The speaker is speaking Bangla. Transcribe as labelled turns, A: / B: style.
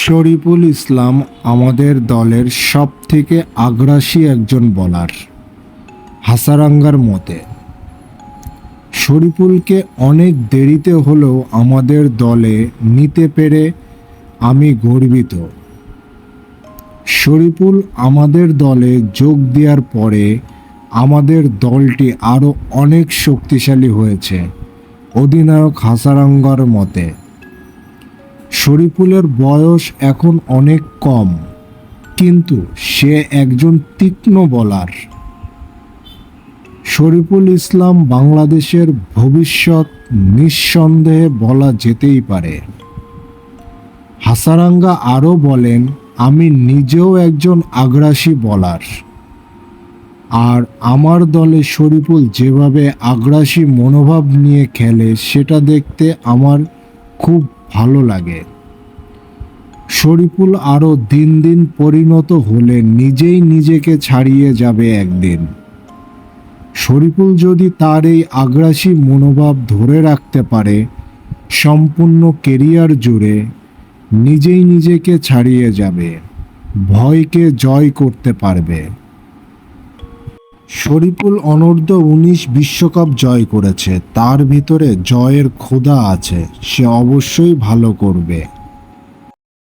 A: শরীফুল ইসলাম আমাদের দলের সব থেকে আগ্রাসী একজন বলার হাসারাঙ্গার মতে। শরীফুলকে অনেক দেরিতে হলেও আমাদের দলে নিতে পেরে আমি গর্বিত। শরীফুল আমাদের দলে যোগ দেওয়ার পরে আমাদের দলটি আরও অনেক শক্তিশালী হয়েছে, অধিনায়ক হাসারাঙ্গার মতে। শরীফুলের বয়স এখন অনেক কম, কিন্তু সে একজন তীক্ষ্ণ বলার। শরীফুল ইসলাম বাংলাদেশের ভবিষ্যৎ নিঃসন্দেহে বলা যেতেই পারে। হাসারাঙ্গা আরও বলেন, আমি নিজেও একজন আগ্রাসী বলার। আর আমার দলে শরীফুল যেভাবে আগ্রাসী মনোভাব নিয়ে খেলে, সেটা দেখতে আমার খুব ভালো লাগে। শরীফুল আরও দিন দিন পরিণত হলে নিজেই নিজেকে ছাড়িয়ে যাবে একদিন। শরীফুল যদি তার এই আগ্রাসী মনোভাব ধরে রাখতে পারে, সম্পূর্ণ কেরিয়ার জুড়ে নিজেই নিজেকে ছাড়িয়ে যাবে, ভয়কে জয় করতে পারবে। শরীফুল অনূর্ধ্ব উনিশ বিশ্বকাপ জয় করেছে, তার ভিতরে জয়ের ক্ষুধা আছে, সে অবশ্যই ভালো করবে।